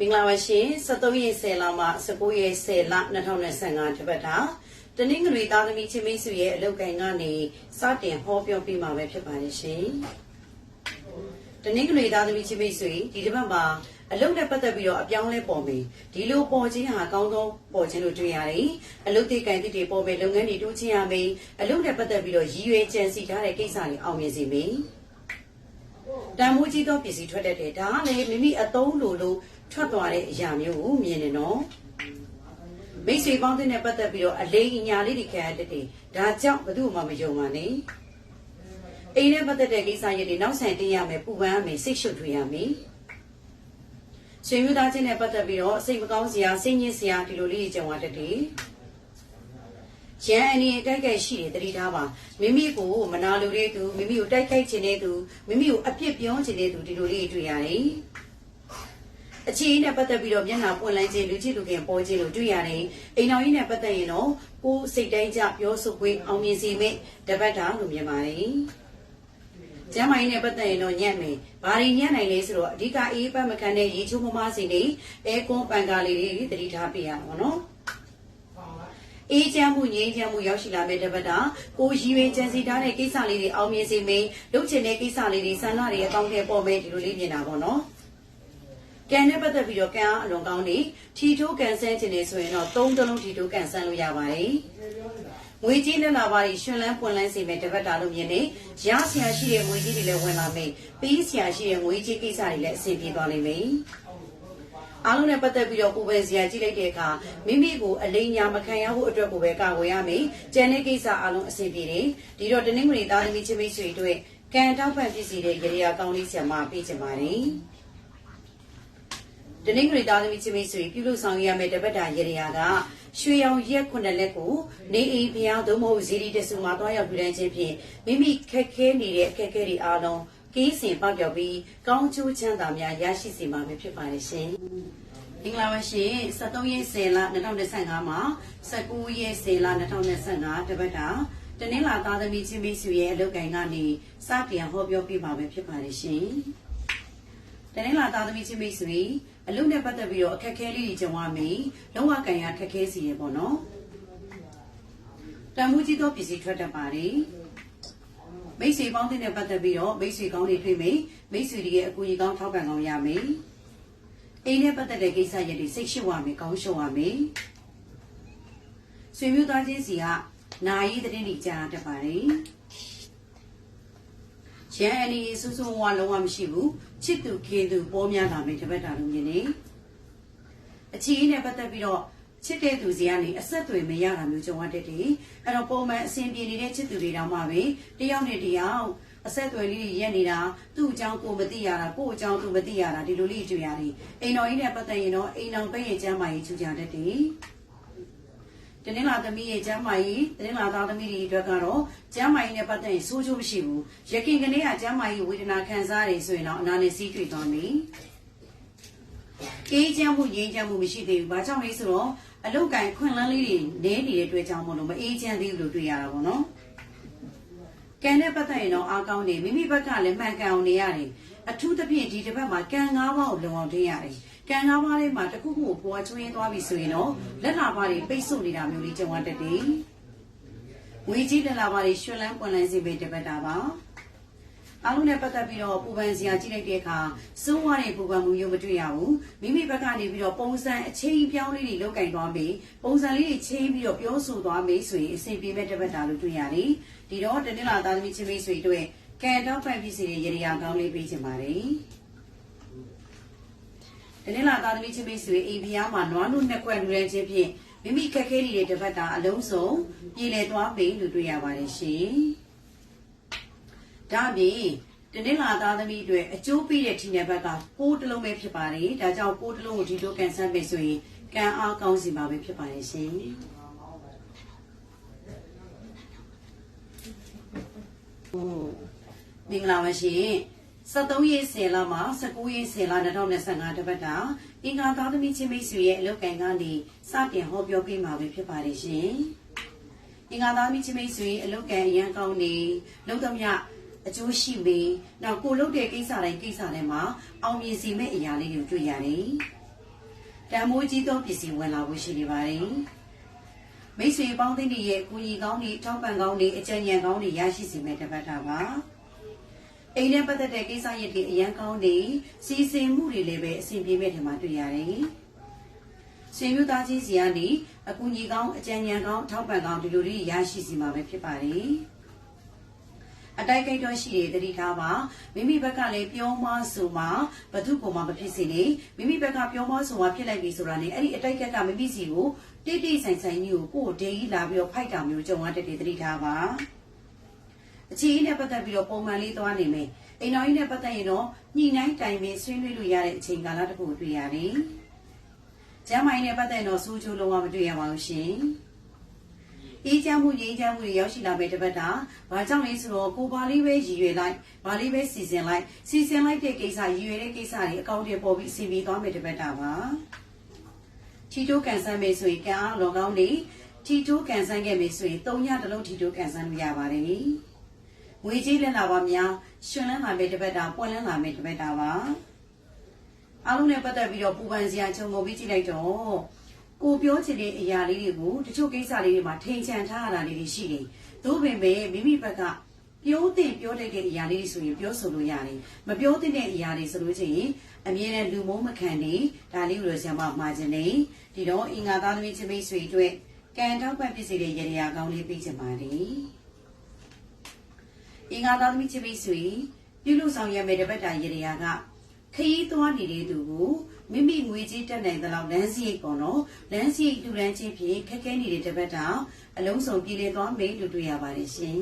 မင်္ဂလာပါရှင်73ရက်10လမှ19ရက်10လ2025တပတ်တာတနင်္ဂနွေသားသမီးချင်းမိတ်ဆွေရဲ့အလုပ်ကိုင်ကနေစတင်ဟောပြောပြမှာပဲဖြစ်ပါတယ်ရှင်တနင်္ဂနွေသားသမီးချင်းမိတ်ဆွေဒီတစ်ပတ်မှာအလုပ်နဲ့ပတ်သက်ပြီးတော့အပြောင်းလဲပေါ်မယ်ဒီလိုပေါ်ခြင်းဟာအကောင်းဆုံးပေါ်ခြင်းလို့တွေ့ရတယ်အလုပ်တွေကံတိတွေပေါ်မယ်လုပ်ငန်းတွေတိုးချဲ့ရမယ်အလုပ်နဲ့ပတ်သက်ပြီးတော့ရည်ရွယ်ကြံစီထားတဲ့ကိစ္စတွေအောင်မြင်စေမယ် တန်မိုးကြီးသောပစ္စည်းထွက်တတ်တယ်ဒါကလည်းမိမိအသုံးလိုလို့ထွက်သွားတဲ့အရာမျိုးကိုမြင်နေနော်မိတ်ဆွေပေါင်းတဲ့နဲ့ပတ်သက်ပြီးတော့အလေးအညာလေးတွေခံရတတ်တယ်ဒါကြောင့်ဘယ်သူမှမယုံပါနဲ့အိမ်နဲ့ပတ်သက်တဲ့ကိစ္စရပ်တွေနောက်ဆိုင်တင်ရမယ်ပူပန်ရမယ်စိတ်ရှုပ်ထွေးရမယ်ဆွေမျိုးသားချင်းနဲ့ပတ်သက်ပြီးတော့စိတ်မကောင်းစရာစိတ်ညစ်စရာဒီလိုလေးကြုံရတတ်တယ် ရန်အနေတိုက်ခိုက်ရှိတယ်တတိထားပါမိမိကိုမနာလိုတဲ့သူမိမိကိုတိုက်ခိုက်ခြင်းတဲ့သူမိမိကိုအပြစ်ပြောခြင်းတဲ့သူဒီလိုလေးတွေ့ရတယ်အခြေအနေနဲ့ပတ်သက်ပြီးတော့မျက်နှာပွင့်လန်းခြင်းလူချစ်လူခင်ပေါ်ခြင်းလို့တွေ့ရတယ်အိမ်တော်ကြီးနဲ့ပတ်သက်ရင်တော့ကိုယ်စိတ်တိုင်းကြပြောဆိုခွင့်အောင်မြင်စေမယ့်တပတ်တာလို့မြင်ပါတယ်ကျမ်းမာရေးနဲ့ပတ်သက်ရင်တော့ညံ့မယ်။ဘာတွေညံ့နိုင်လဲဆိုတော့အဓိကအေးပတ်မကန်တဲ့ရေချိုးမမစီနေအဲကွန်ပန်ကာလေးတွေတတိထားပြရမှာနော်။ အေးချမ်းမှုငြိမ်းချမ်းမှုရောက်ရှိလာမယ့်တပတ်တာကိုရည်ရွယ်ကြံစီထားတဲ့ကိစ္စလေးတွေအောင်မြင်စေမယ်။လုပ်ချင်တဲ့ကိစ္စလေးတွေဆန္ဒတွေအကောင်းထဲပေါ်မယ်ဒီလိုလေးမြင်တာပေါ့နော်။ကံနဲ့ပတ်သက်ပြီးတော့ကံအားအလွန်ကောင်းနေထီထိုးကန်ဆန်းခြင်းနေဆိုရင်တော့သုံးသလုံးထီထိုးကန်ဆန်းလို့ရပါတယ်။ငွေကြီးနဲ့လာပါတွေရှင်လန်းပွင့်လန်းစေမယ်တပတ်တာလို့မြင်နေရဆရာရှိတဲ့ငွေကြီးတွေလည်းဝင်လာမယ်ပေးဆရာရှိတဲ့ငွေကြီးကိစ္စတွေလည်းအဆင်ပြေသွားလိမ့်မယ် အားလုံးနဲ့ပတ်သက်ပြီးတော့ကိုယ်ပဲဆရာကြည့်လိုက်တဲ့အခါမိမိကိုအလိမ်ညာမခံရဖို့အတွက်ကိုပဲကာဝယ်ရမယ်ကျန်တဲ့ကိစ္စအားလုံးအဆင်ပြေတယ်ဒီတော့တနင်္ဂနွေသားသမီးချင်းမိတ်ဆွေတို့ကံတောက်ပံ့ဖြစ်စီတဲ့ရေရာကောင်းလေးဆရာမပေးချင်ပါတယ်တနင်္ဂနွေသားသမီးချင်းမိတ်ဆွေပြုလုပ်ဆောင်ရမယ့်တပတ်တာရေရာကရွှေရောင်ရက်ခုနှစ်လက်ကိုနေအိမ်ဖျားသို့မဟုတ်ဇီရီတဆူမှာတွားရောက်ပြတဲ့ချင်းဖြင့်မိမိခက်ခဲနေတဲ့အခက်အခဲတွေအားလုံး ကင်းစင်ပေါပြောက်ပြီးကောင်းကျိုးချမ်းသာများရရှိစေမှာဖြစ်ပါတယ်ရှင်။မင်္ဂလာပါရှင်။73ရက်10လ2025မှာ19ရက်10လ2025တပတ်တာတနင်္လာသားသမီးချင်းမိတ်ဆွေရဲ့အလုပ်ကိုင်ကနေစတင်ဟောပြောပြပါမယ်ဖြစ်ပါတယ်ရှင်။တနင်္လာသားသမီးချင်းမိတ်ဆွေအလုပ်နဲ့ပတ်သက်ပြီးတော့အခက်အခဲလေးတွေကြုံရမယ်လုံးဝကံရခက်ခဲစီရပေါ့နော်တန်မှုကြီးသောပစ္စည်းထွက်တတ်ပါတယ် မိတ်ဆွေပေါင်းတဲ့နဲ့ပတ်သက်ပြီးတော့မိတ်ဆွေကောင်းတွေတွေ့မယ်မိတ်ဆွေတွေရဲ့အကူအညီကောင်းထောက်ပံ့ကောင်းရမယ်အိမ်နဲ့ပတ်သက်တဲ့ကိစ္စရပ်တွေစိတ်ရှုပ်ရမယ်ကောင်းရှုပ်ရမယ်ဆွေမျိုးသားချင်းစီကနာယီတဲ့တင်ကြားတတ်ပါတယ်ရန်အနီဆူဆူဝါလုံးဝမရှိဘူးချစ်သူခင်သူပေါ်များလာမယ်တပတ်တာလုံးမြင်နေအချီးနဲ့ပတ်သက်ပြီးတော့ ချစ်တဲ့သူစီကနေအဆက်အသွယ်မရတာမျိုးကြုံရတတ်တယ်အဲ့တော့ပုံမှန်အဆင်ပြေနေတဲ့ချစ်သူတွေတောင်မှပဲတယောက်နဲ့တယောက်အဆက်အသွယ်လေးရက်နေတာသူ့အကြောင်းကိုမသိရတာကို့အကြောင်းသူမသိရတာဒီလိုလေးတွေ့ရတယ်အိမ်တော်ကြီးနဲ့ပတ်သက်ရင်တော့အိမ်တော်ပိတ်ရဲ့ကျမ်းမာရေးချူကြတတ်တယ်တနင်္လာသမီးရဲ့ကျမ်းမာရေးတနင်္လာသားသမီးတွေအတွက်ကတော့ကျမ်းမာရေးနဲ့ပတ်သက်ရင်ဆိုးကျိုးမရှိဘူးရခင်ကနေကကျမ်းမာရေးဝေဒနာခံစားရတယ်ဆိုရင်တော့အနာနဲ့စီးတွေ့သွားမယ်အေးချမ်းမှုငြိမ်းချမ်းမှုမရှိသေးဘူးဘာကြောင့်လဲဆိုတော့ အလုတ်ကင်ခွင့်လန်းလေးတွေနဲနေတဲ့အတွက်ကြောင့်မလို့မအေးချမ်းသေးဘူးလို့တွေ့ရတာပေါ့နော်ကံနဲ့ပတ်သက်ရင်တော့အားကောင်းနေမိမိဘက်ကလည်းမှန်ကန်အောင်နေရတယ်အထူးသဖြင့်ဒီတစ်ပတ်မှာကံ၅ပါးကိုလုံအောင်ထိရတယ်ကံကားပါးလေးမှာတစ်ခုခုကိုပေါ်ကျွင်းသွားပြီဆိုရင်တော့လက်လာပါးတွေပိတ်ဆို့နေတာမျိုးလေးကြုံရတတ်တယ်။ငွေကြီးလက်လာပါးတွေရွှင်လန်းပွန်လန်းစေပေးတပတ်တာပါ။ အားလုံးနဲ့ပတ်သက်ပြီးတော့ပူပန်စရာကြည့်လိုက်တဲ့အခါစိုးဝါးတဲ့ပူပန်မှုမျိုးမတွေ့ရဘူး။မိမိဘက်ကနေပြီးတော့ပုံစံအချိန်ပြောင်းလေးတွေလောက်ကင်သွားပြီ။ပုံစံလေးတွေချင်းပြီးတော့ပြောဆိုသွားပြီဆိုရင်အဆင်ပြေမဲ့တပတ်တာလို့တွေ့ရတယ်။ဒီတော့တနင်္လာသားသမီးချင်းမိတ်ဆွေတို့ကံတော့ဖန်ပြီးစီရဲ့ရေရာကောင်းလေးပေးချင်ပါတယ်။တနင်္လာသားသမီးချင်းမိတ်ဆွေအိမ်ဖျားမှာနွားနုနှစ်ခွက်လူရန်ချင်းဖြင့်မိမိခက်ခဲနေတဲ့တစ်ပတ်တာအလုံးစုံပြည်လည်သွားပြီလို့တွေ့ရပါတယ်ရှင်။ ဒါပြင်တနင်္လာသားသမီးတွေအကျိုးပေးတဲ့ทีနယ်ဘက်ကပိုးတစ်လုံးပဲဖြစ်ပါတယ်။ဒါကြောင့်ပိုးတစ်လုံးကိုဒီလိုကန်ဆန်းပြီဆိုရင်ကံအားကောင်းစီမှာပဲဖြစ်ပါတယ်ရှင်။မင်္ဂလာပါရှင်။73ရက်10လမှ19ရက်10လ2025တပတ်တာအင်္ဂါသားသမီးချင်းမိတ်ဆွေရဲ့အလုပ်ကိုင်ကနေစတင်ဟောပြောပေးမှာပဲဖြစ်ပါတယ်ရှင်။အင်္ဂါသားသမီးချင်းမိတ်ဆွေအလုပ်ကိုင်အရန်ကောင်းနေလုံသမျှ အကျိုးရှိမေးနောက်ကိုလုပ်တဲ့ကိစ္စတိုင်းကိစ္စတိုင်းမှာအောင်မြင်စီမဲ့အရာလေးတွေတွေ့ရတယ်တန်မိုးကြီးသောပစ္စည်းဝင်လာဖို့ရှိနေပါတယ်မိတ်ဆွေပေါင်းသင်းတွေရဲ့ကူညီကောင်းတွေထောက်ပံ့ကောင်းတွေအကြံဉာဏ်ကောင်းတွေရရှိစေမယ့်တပတ်တာပါအိမ်နဲ့ပတ်သက်တဲ့ကိစ္စရပ်တွေအရန်ကောင်းတွေစီစဉ်မှုတွေလည်းပဲအဆင်ပြေမဲ့ထင်မှတွေ့ရတယ်ဆွေမျိုးသားချင်းစီကနေအကူအညီကောင်းအကြံဉာဏ်ကောင်းထောက်ပံ့ကောင်းဒီလိုတွေရရှိစီမှာပဲဖြစ်ပါတယ် အတိုက်ကိတ်တော့ရှိတယ်တတိထားပါမိမိဘက်ကလည်းပြောမဆိုမှဘသူ့ပုံမှမဖြစ်စေနဲ့မိမိဘက်ကပြောမဆိုမှဖြစ်လိုက်ပြီဆိုတာနဲ့အဲ့ဒီအတိုက်ကက်ကမိမိစီကိုတိတ်တိတ်ဆိုင်ဆိုင်ကြီးကိုကိုယ်ဒေကြီးလာပြီးတော့ဖိုက်တာမျိုးကြုံရတဲ့တတိထားပါအခြေအနေနဲ့ပတ်သက်ပြီးတော့ပုံမှန်လေးသွားနေမယ်အိမ်တော်ကြီးနဲ့ပတ်သက်ရင်တော့ညှိနှိုင်းတိုင်ပင်ဆွေးနွေးလို့ရတဲ့အချိန်ကာလတစ်ခုတွေ့ရတယ်ကျမ်းမိုင်းနဲ့ပတ်သက်တော့စူးချိုးလုံးဝမတွေ့ရပါဘူးရှင် အေးချမ်းမှုငြိမ်းချမ်းမှုတွေရောက်ရှိလာမယ့်တပတ်တာဘာကြောင့်လဲဆိုတော့ကိုပါလေးပဲရည်ရွယ်လိုက်ဘာလေးပဲစီစဉ်လိုက်စီစဉ်လိုက်တဲ့ကိစ္စရည်ရွယ်တဲ့ကိစ္စတွေအကောင့်တွေပေါ်ပြီးစီပြီးသွားမယ့်တပတ်တာပါထီတိုးကန်ဆန်းမယ်ဆိုရင်ကံအားလောကောင်းနေထီတိုးကန်ဆန်းခဲ့မယ်ဆိုရင်၃ညတစ်လုံးထီတိုးကန်ဆန်းလို့ရပါတယ်ငွေကြီးလက်လာပါများရှင်လန်းလာမယ့်တပတ်တာပွင့်လန်းလာမယ့်တပတ်တာပါအားလုံးနဲ့ပတ်သက်ပြီးတော့ပူပန်စရာခြုံငုံပြီးကြည့်လိုက်တော့ ကိုပြောချင်တဲ့အရာလေးတွေကိုတချို့ကိစ္စလေးတွေမှာထိန်ချန်ထားရတာလေးတွေရှိတယ်။သို့ပင်ပဲမိမိဘက်ကပြောတဲ့ပြောတတ်တဲ့အရာလေးတွေဆိုရင်ပြောဆိုလို့ရတယ်။မပြောတဲ့အရာတွေဆိုလို့ရှိရင်အမြဲတမ်းလူမုန်းမခံနေဒါလေးကိုဆရာမမှာခြင်းနေဒီတော့အင်္ဂါသားသမီးချင်းမိတ်ဆွေအတွက်ကံတောက်ပတ်ဖြစ်စေတဲ့ရရကောင်းလေးပေးချင်ပါတယ်။အင်္ဂါသားသမီးချင်းမိတ်ဆွေပြုလို့ဆောင်ရမယ့်တပတ်တာရရကခရီးသွားနေတဲ့သူကို မိမိငွေကြေးတက်နိုင်သလောက်လမ်းစရိတ်ပေါ့နော်လမ်းစရိတ်တူလန်းချင်းဖြင့်ခက်ခဲနေတဲ့တပတ်တောင်အလုံးစုံပြည်လည်သွားမယ်လို့တွေ့ရပါတယ်ရှင်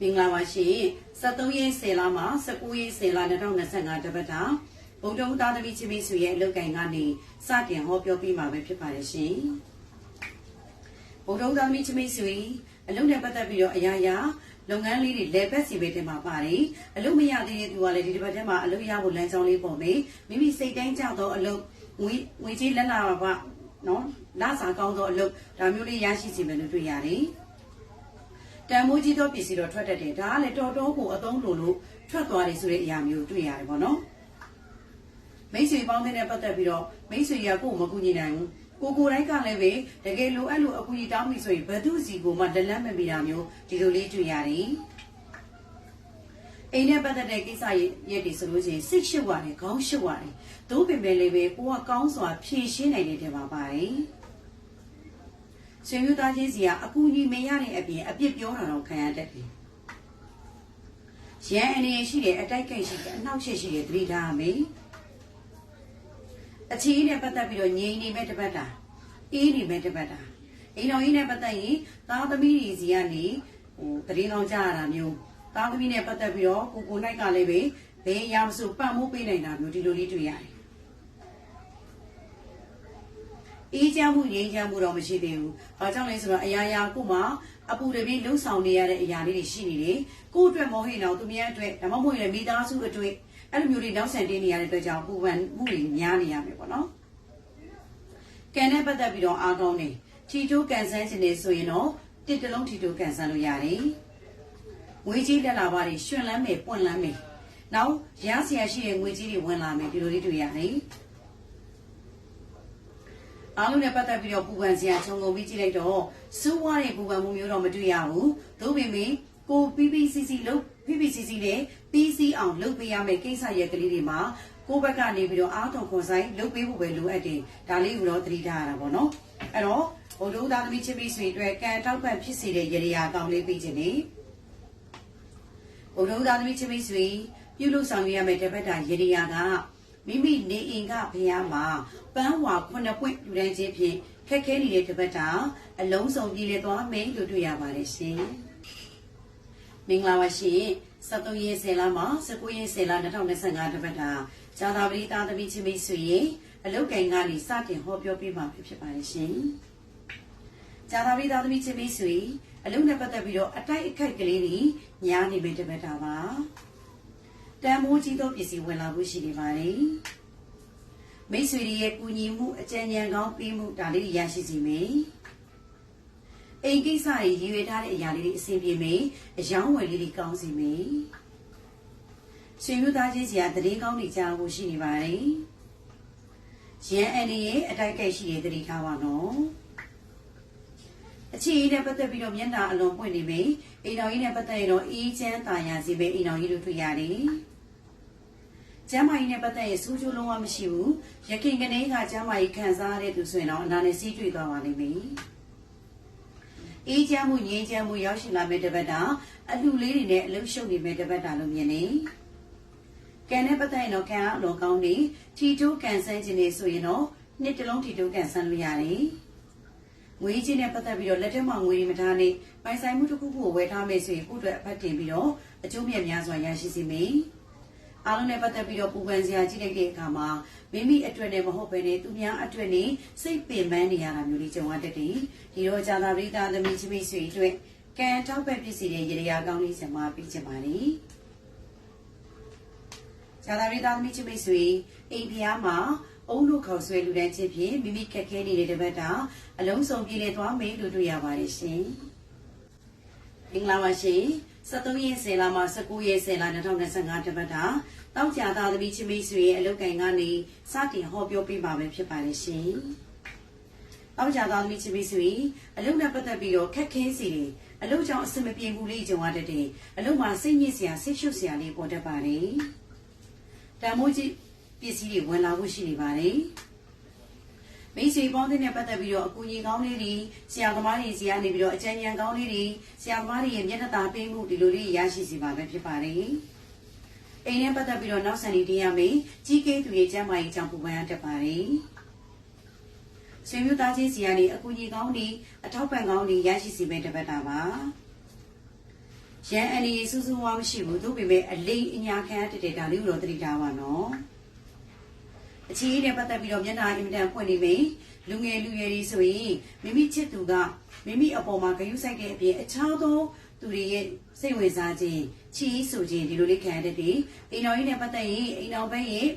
မင်္ဂလာပါရှင်73ရက်10လမှ19ရက်10လ2025တပတ်တောင်ဘုံတုံးသားသမီးချင်းမိတ်ဆွေရဲ့အလုပ်ကိုင်ကနေစတင်ဟောပြောပြမှာပဲဖြစ်ပါတယ်ရှင်ဘုံတုံးသားသမီးချင်းမိတ်ဆွေအလုပ်နဲ့ပတ်သက်ပြီးတော့အရာရာ လုပ်ငန်းလေးတွေလေဘက်စီပဲတင်မှာပါတယ်အလုပ်မရသေးတဲ့သူကလည်းဒီတစ်ပတ်ထဲမှာအလုပ်ရဖို့လမ်းကြောင်းလေးပေါ်မယ်မိမိစိတ်တိုင်းကြတော့အလုပ်ငွေငွေကြီးလက်လာပါနော်လာစားကောင်းသောအလုပ်ဒါမျိုးလေးရရှိစီမယ်လို့တွေ့ရတယ်တန်မိုးကြီးသောပစ္စည်းတော့ထွက်တတ်တယ်ဒါကလည်းတော်တော်ကိုအသုံးလိုလို့ထွက်သွားတယ်ဆိုတဲ့အရာမျိုးတွေ့ရတယ်ပေါ့နော်မိတ်ဆွေပေါင်းတဲ့ပတ်သက်ပြီးတော့မိတ်ဆွေရကိုမကူညီနိုင်ဘူး ကိုကိုတိုင်းကလည်းပဲတကယ်လိုအဲ့လိုအကူကြီးတောင်းပြီဆိုရင်ဘသူစီကိုမှလက်လက်မမိတာမျိုးဒီလိုလေးတွေ့ရတယ်အိမ်နဲ့ပတ်သက်တဲ့ကိစ္စရဲ့ဒီဆိုလို့ရှိရင်စိတ်ရှုပ်ရတယ်ခေါင်းရှုပ်ရတယ်သို့ပင်ပဲလည်းပဲကိုကကောင်းစွာဖြည့်ရှင်းနိုင်တဲ့တင်ပါပါတယ်ဆွေမျိုးသားချင်းစီကအကူကြီးမရတဲ့အပြင်အပြစ်ပြောတာတော့ခံရတတ်တယ်ရန်အနေရှိတယ်အတိုက်ကိတ်ရှိတယ်အနှောက်ရှက်ရှိတယ်သတိထားရမယ် အခြေအနေနဲ့ပတ်သက်ပြီးတော့ငြိမ်နေမဲ့တပတ်တာအေးနေမဲ့တပတ်တာအိမ်တော်ကြီးနဲ့ပတ်သက်ရင်သားသမီးတွေစီကနေဟိုတရင်အောင်ကြရတာမျိုးသားသမီးနဲ့ပတ်သက်ပြီးတော့ကိုကိုနိုင်ကလည်းပဲဘယ်ရာမဆိုပံ့မိုးပေးနိုင်တာမျိုးဒီလိုလေးတွေ့ရတယ်အေးချမ်းမှုငြိမ်းချမ်းမှုတော့မရှိသေးဘူး။ဘာကြောင့်လဲဆိုတော့အရာရာကိုမှအပူတပြင်းလှုပ်ဆောင်နေရတဲ့အရာလေးတွေရှိနေတယ်။ကိုယ့်အတွက်မဟုတ်ရင်တော့သူများအတွက်ဒါမှမဟုတ်ရင်မိသားစုအတွက် အဲ့လိုမျိုးတွေနောက်ဆန်တင်းနေရတဲ့အတွက်ကြောင့်ပူပန်မှုတွေများနေရမယ်ပေါ့နော်ကံနဲ့ပတ်သက်ပြီးတော့အားကောင်းနေထီတိုးကန်ဆန်းခြင်းနေဆိုရင်တော့တစ်တလုံးထီတိုးကန်ဆန်းလို့ရတယ်ငွေကြီးလက်လာပါတွေရှင်လန်းမယ်ပွင့်လန်းမယ်နောက်ရဆရာရှိတဲ့ငွေကြီးတွေဝင်လာမယ်ဒီလိုလေးတွေ့ရတယ်အားလုံးနဲ့ပတ်သက်ပြီးတော့ပူပန်စရာခြုံငုံပြီးကြည့်လိုက်တော့စူးဝါးတဲ့ပူပန်မှုမျိုးတော့မတွေ့ရဘူး။သို့ပေမဲ့ကို PPCC လို့ PPCC နဲ့ PC အောင်လုပ်ပေးရမယ့်ကိစ္စရပ်ကလေးတွေမှာကိုယ့်ဘက်ကနေပြီးတော့အားတော်ခွန်ဆိုင်လုပ်ပေးဖို့ပဲလိုအပ်တယ်ဒါလေးကိုတော့သတိထားရတာပေါ့နော်အဲ့တော့ဘုဒ္ဓသားသမီးချင်းမိတ်ဆွေအတွက်ကံတောက်ပံ့ဖြစ်စေတဲ့ရရာကောင်းလေးပေးခြင်းနေဘုဒ္ဓသားသမီးချင်းမိတ်ဆွေပြုလုပ်ဆောင်ရမယ့်တပတ်တာရရာကမိမိနေအိမ်ကဘုရားမှာပန်းဝါခုနှစ်ပွင့်လူတန်းချင်းဖြင့်ခက်ခဲနေတဲ့တပတ်တာအလုံးစုံပြည်လေသွားမယ်လို့တွေ့ရပါတယ်ရှင်မင်္ဂလာပါရှင် 73ရက်10လမှ19ရက်10လ2025တပတ်တာဇာတာပရိသားသမီးချင်းမိတ်ဆွေရေအလုတ်ကင်ကနေစတင်ဟောပြောပြမှာဖြစ်ပါတယ်ရှင်ဇာတာပရိသားသမီးချင်းမိတ်ဆွေအလုတ်နဲ့ပတ်သက်ပြီးတော့အတိုက်အခိုက်ကလေးတွေညားနေမယ်တပတ်တာပါတန်မိုးကြီးသောပစ္စည်းဝင်လာဖို့ရှိနေပါတယ်မိတ်ဆွေတွေရဲ့ကူညီမှုအကြံဉာဏ်ကောင်းပေးမှုဒါလေးရရှိစီမယ် အိမ်ကိစ္စတွေရည်ရွယ်ထားတဲ့အရာလေးတွေအဆင်ပြေမယ်အယောင်းဝယ်လေးတွေကောင်းစီမယ်ဆွေမျိုးသားချင်းစီကတရင်ကောင်းနေကြဖို့ရှိနေပါတယ်ရန်အန်ဒီရဲ့အတိုက်ကိတ်ရှိတဲ့တတိထားပါနော်အခြေအနဲ့ပတ်သက်ပြီးတော့မျက်နှာအလွန်ပွင့်နေပြီအိမ်တော်ကြီးနဲ့ပတ်သက်ရင်တော့အေးချမ်းသာယာစီပဲအိမ်တော်ကြီးတို့တွေ့ရတယ်ကျမ်းမာရေးနဲ့ပတ်သက်ရင်စူးကျိုးလုံးဝမရှိဘူးရခင်ကနေကကျမ်းမာရေးခံစားရတဲ့သူဆိုရင်တော့အနာနဲ့စီးတွေ့သွားပါလိမ့်မယ် အေးချမ်းမှုငြိမ်းချမ်းမှုရောက်ရှိလာမဲ့တပတ်တာအလှလေးတွေနဲ့အလုံးရှုပ်နေမဲ့တပတ်တာလို့မြင်နေကံနဲ့ပတ်သက်ရင်တော့ကံအလွန်ကောင်းနေထီတိုးကန်ဆန်းခြင်းနေဆိုရင်တော့နှစ်တလုံးထီတိုးကန်ဆန်းလို့ရတယ်ငွေချင်းနဲ့ပတ်သက်ပြီးတော့လက်ထက်မှာငွေတွေမထားနေပိုင်ဆိုင်မှုတစ်ခုခုကိုဝယ်ထားမယ်ဆိုရင်ကိုယ့်အတွက်အဖတ်တင်ပြီးတော့အကျိုးမြတ်များစွာရရှိစေမယ် အားလုံးနဲ့ပတ်သက်ပြီးတော့ပူပန်စရာကြည့်လိုက်တဲ့အခါမှာမိမိအတွက်နဲ့မဟုတ်ဘဲနဲ့သူများအတွက်နဲ့စိတ်ပင်ပန်းနေရတာမျိုးလေးကြုံရတတ်တယ်ဒီတော့ဇာတာပရိသသမီးချိမိဆွေအတွက်ကံထောက်ပံ့ပစ္စည်းတွေရေရာကောင်းလေးစမှာပြီးချင်ပါလေဇာတာပရိသသမီးချိမိဆွေအိမ်ဖျားမှာအုံလို့ခေါ်ဆွဲလူတန်းချင်းဖြင့်မိမိခက်ခဲနေတဲ့တပတ်တာအလုံးစုံပြည့်နေသွားမယ်လို့တွေ့ရပါတယ်ရှင်မင်္ဂလာပါရှင်73ရက်10လမှ19ရက်10လ2025တပတ်တာ တောက်ကြသားသမီးချင်းမိတ်ဆွေရဲ့အလုတ်ကင်ကနေစတင်ဟောပြောပေးပါမယ်ဖြစ်ပါတယ်ရှင်။တောက်ကြသားသမီးချင်းမိတ်ဆွေအလုတ်နဲ့ပတ်သက်ပြီးတော့ခက်ခဲစီတယ်အလုတ်ကြောင့်အဆင်မပြေဘူးလေးကြုံရတတ်တယ်အလုတ်မှာစိတ်ညစ်စရာစိတ်ရှုပ်စရာလေးပေါ်တတ်ပါတယ်။တံမိုးကြီးပစ္စည်းတွေဝင်လာဖို့ရှိနေပါတယ်။မိတ်ဆွေပေါင်းတဲ့ပတ်သက်ပြီးတော့အကူအညီကောင်းလေးတွေဆရာသမားတွေစီကနေပြီးတော့အကြံဉာဏ်ကောင်းလေးတွေဆရာသမားတွေရဲ့မျက်နှာသာပေးမှုဒီလိုလေးရရှိစီပါပဲဖြစ်ပါတယ်။ အိမ်နဲ့ပတ်သက်ပြီးတော့နောက်ဆန်လေးတင်ရမယ်ကြီးကဲသူရဲ့ကျမ်းမာရေးကြောင့်ပူပန်ရတတ်ပါတယ်။ဆွေမျိုးသားချင်းစီကနေအကူအညီကောင်းတွေအထောက်ပံ့ကောင်းတွေရရှိစီမဲ့တပတ်တာပါ။ရန်အန်ဒီစူးစူးဝါမရှိဘူးသူပေမဲ့အလိမ်အညာခံရတဲ့ဒါလေးကိုတော့သတိထားပါနော်။အချီးနဲ့ပတ်သက်ပြီးတော့မျက်နှာအင်တန်ဖွင့်နေပြီလူငယ်လူရွယ်တွေဆိုရင်မိမိချစ်သူကမိမိအပေါ်မှာဂယုစိုက်တဲ့အပြင်အခြားသော သူတွေရဲ့စိတ်ဝင်စားခြင်းချီးဆိုခြင်းဒီလိုလေးခံရတဲ့တည်းအိမ်တော်ကြီးနဲ့ပတ်သက်ရင်အိမ်တော်ဘက်ရဲ့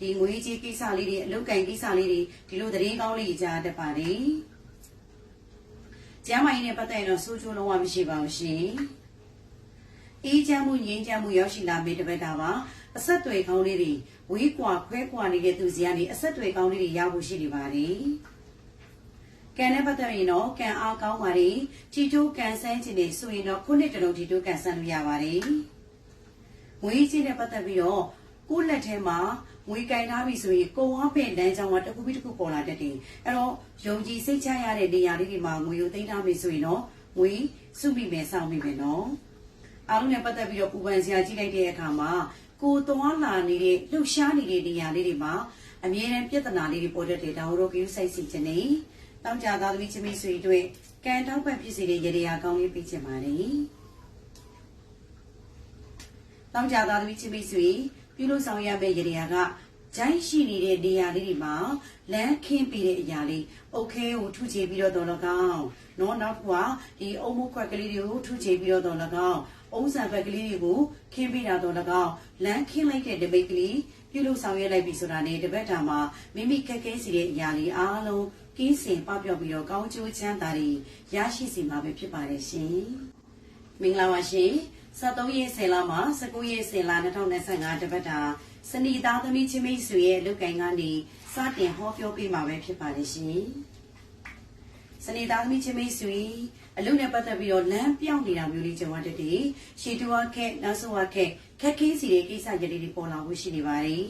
ဒီငွေကြီးကိစ္စလေးတွေအလုတ်ကန်ကိစ္စလေးတွေဒီလိုသတင်းကောင်းလေးကြားတတ်ပါတယ်ကျမ်းမာရေးနဲ့ပတ်သက်ရင်တော့ဆိုးချိုးလုံးဝမရှိပါဘူးရှင်အေးချမ်းမှုငြိမ်းချမ်းမှုရောက်ရှိလာမယ့်တပတ်တာပါအဆက်တွေကောင်းလေးတွေဝေးကွာခွဲကွာနေတဲ့သူစီကနေအဆက်တွေကောင်းလေးတွေရဖို့ရှိနေပါတယ်။ ကံနဲ့ပတ်သက်ရင်တော့ကံအားကောင်းပါလေ။ជីတိုးကံဆန်းခြင်းတွေဆိုရင်တော့ခုနှစ်တလုံးជីတိုးကံဆန်းလို့ရပါတယ်။ငွေကြီးနဲ့ပတ်သက်ပြီးတော့ကိုယ့်လက်ထဲမှာငွေကင်ထားပြီဆိုရင်ကိုဝါပင်လမ်းကြောင်းကတစ်ခုပြီးတစ်ခုပေါ်လာတတ်တယ်။အဲ့တော့ယုံကြည်စိတ်ချရတဲ့နေရာလေးတွေမှာငွေကိုသိမ်းထားပြီဆိုရင်တော့ငွေစုမိမယ်စောင့်မိမယ်နော်။အားလုံးနဲ့ပတ်သက်ပြီးတော့ပူပန်စရာကြည့်လိုက်တဲ့အခါမှာကိုသွားလာနေတဲ့လှုပ်ရှားနေတဲ့နေရာလေးတွေမှာအမြဲတမ်းပြဿနာလေးတွေပေါ်တတ်တယ်ဒါတို့ကိစ္စစိုက်စီခြင်းနေ တောင်းကြသားသမီးချင်းမိတ်ဆွေတွေကံတောက်ပတ်ဖြစ်စေတဲ့ရေရာကောင်းလေးပြီးချင်ပါတယ်တောင်းကြသားသမီးချင်းမိတ်ဆွေပြုလို့ဆောင်ရမယ့်ရေရာကဂျိုင်းရှိနေတဲ့နေရာလေးတွေမှာလမ်းခင်းပြီးတဲ့အရာလေးအုတ်ခဲကိုထုချေပြီးတော့တော်လကောင်းနော်နောက်တစ်ခုကဒီအုံမခွက်ကလေးတွေကိုထုချေပြီးတော့တော်လကောင်းအုံးဆန်ဘက်ကလေးတွေကိုခင်းပေးတာတော့၎င်းလမ်းခင်းလိုက်တဲ့တပိတ်ကလေးပြုလုပ်ဆောင်ရွက်လိုက်ပြီဆိုတာနဲ့တပတ်တာမှာမိမိခက်ခဲစီတဲ့အရာလေးအားလုံး ကင်းစင်ပပျောက်ပြီးတော့ကောင်းကျိုးချမ်းသာတွေရရှိစီမှာပဲဖြစ်ပါတယ်ရှင်မင်္ဂလာပါရှင်73ရက်10လမှ19ရက်10လ2025တပတ်တာစနီသားသမီးချင်းမိတ်ဆွေရဲ့လုတ်ကင်ကနေစတင်ဟောပြောပေးမှာပဲဖြစ်ပါတယ်ရှင်စနေသားသမီးချင်းမိတ်ဆွေအလုပ်နဲ့ပတ်သက်ပြီးတော့လမ်းပြောင်းနေတာမျိုးလေးကြုံရတတ်တယ်။ရှီတူဝါခက်နောက်ဆုံးဝါခက်ခက်ခဲစီတဲ့ကိစ္စကြလေးတွေပေါ်လာဖို့ရှိနေပါတယ်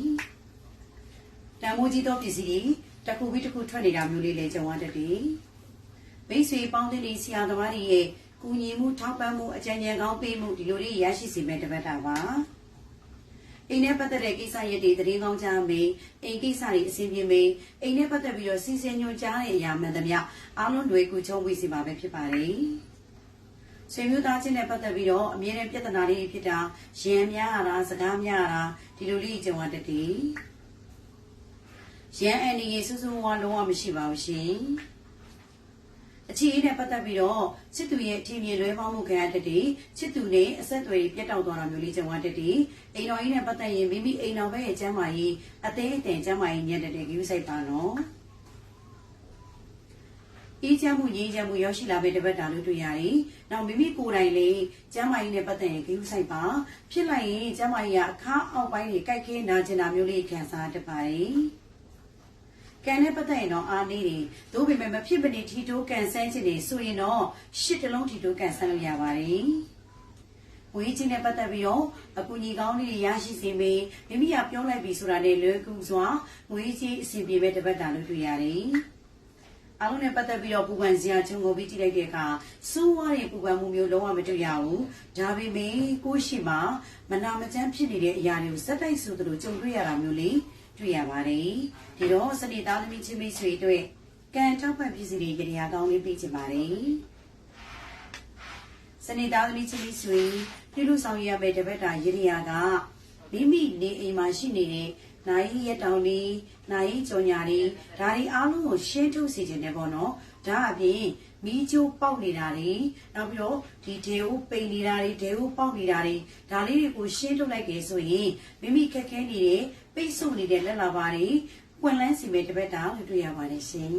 ။တန်မိုးကြီးသောပစ္စည်း တွေတစ်ခုပြီးတစ်ခုထွက်နေတာမျိုးလေးလည်းကြုံရတတ်တယ်။မိတ်ဆွေပေါင်းတဲ့နေဆရာသမားတွေရဲ့ကူညီမှုထောက်ပံ့မှုအကြံဉာဏ်ကောင်းပေးမှုဒီလိုလေးရရှိစေမဲ့တပတ်တာပါ။အိမ်နဲ့ပတ်သက်တဲ့ကိစ္စရပ်တွေသတင်းကောင်းကြားမေးအိမ်ကိစ္စတွေအဆင်ပြေမေးအိမ်နဲ့ပတ်သက်ပြီးတော့စီစဉ်ညွှန်ကြားတဲ့အရာမှန်သမျှအားလုံးတွေကူချုံဝေးစီပါပဲဖြစ်ပါတယ်ဆွေမျိုးသားချင်းနဲ့ပတ်သက်ပြီးတော့အမြဲတမ်းပြဿနာတွေဖြစ်တာရံများရတာစကားများရတာဒီလိုလေးကြုံရတတ်တယ် ရံအန်ဒီရေစူးစူးဝါလုံးဝမရှိပါဘူးရှင်အခြေအနေနဲ့ပတ်သက်ပြီးတော့ချစ်သူရဲ့အထင်မြင်လွဲပေါင်းမှုခံရတဲ့တည်းချစ်သူနဲ့အဆက်အသွယ်ပြတ်တောက်သွားတာမျိုးလေးကြုံရတဲ့တည်းအိမ်တော်ကြီးနဲ့ပတ်သက်ရင်မိမိအိမ်တော်ဘက်ရဲ့ကျမ်းမာရေးအသေးအတန်ကျမ်းမာရေးညံ့တဲ့တည်းယူဆိုင်ပါနော်အေးချမ်းမှုငြိမ်းချမ်းမှုရောက်ရှိလာပေတပတ်တာလို့တွေ့ရတယ်။နောက်မိမိကိုယ်တိုင်လေးကျမ်းမာရေးနဲ့ပတ်သက်ရင်ဂရုစိုက်ပါဖြစ်လိုက်ရင်ကျမ်းမာရေးကအခါအောက်ပိုင်းတွေကြိုက်ခဲနာကျင်တာမျိုးလေးခံစားတတ်ပါတယ်။ ကံနဲ့ပတ်သက်ရင်တော့အားနေတယ်သို့ပေမဲ့မဖြစ်မနေထီတိုးကန်ဆန်းခြင်းတွေဆိုရင်တော့ရှစ်တလုံးထီတိုးကန်ဆန်းလို့ရပါတယ်ဝေးချင်းနဲ့ပတ်သက်ပြီးတော့အကူညီကောင်းလေးတွေရရှိစေမေမိမိကပြောလိုက်ပြီဆိုတာနဲ့လွယ်ကူစွာငွေကြီးအစီအပြေပဲတပတ်တာလို့တွေ့ရတယ်အားလုံးနဲ့ပတ်သက်ပြီးတော့ပူပန်စရာချုံကိုပြီးကြည့်လိုက်တဲ့အခါစိုးဝါးရဲ့ပူပန်မှုမျိုးလုံးဝမတွေ့ရဘူးဒါပေမဲ့ကိုယ့်ရှိမှာမနာမကျန်းဖြစ်နေတဲ့အရာတွေကိုစက်တိုက်ဆိုသလိုကြုံတွေ့ရတာမျိုးလေး တွေ့ရပါတယ်ဒီတော့စနေသားသမီးချင်းမိတ်ဆွေတို့ကံထောက်ပံ့ပစ္စည်းတွေကြရာကောင်းလေးပေးချင်ပါတယ်စနေသားသမီးချင်းလေးဆိုရင်ပြုလို့ဆောင်ရမယ့်တပတ်တာရရာကမိမိနေအိမ်မှာရှိနေတဲ့နိုင်ရက်တောင်လေးနိုင်ကြော်ညာလေးဒါတွေအားလုံးကိုရှင်းထုတ်စေခြင်းနဲ့ပေါ့နော်ဒါအပြင် မီးကျိုးပေါက်နေတာတွေနောက်ပြီးတော့ဒီဒေဦးပိန်နေတာတွေဒေဦးပေါက်နေတာတွေဒါလေးတွေကိုရှင်းထုတ်လိုက်ကြဆိုရင်မိမိခက်ခဲနေတဲ့ပိတ်ဆို့နေတဲ့လက်လာပါတွေပွင့်လန်းစီမဲ့တပတ်တာလို့တွေ့ရပါတယ်ရှင်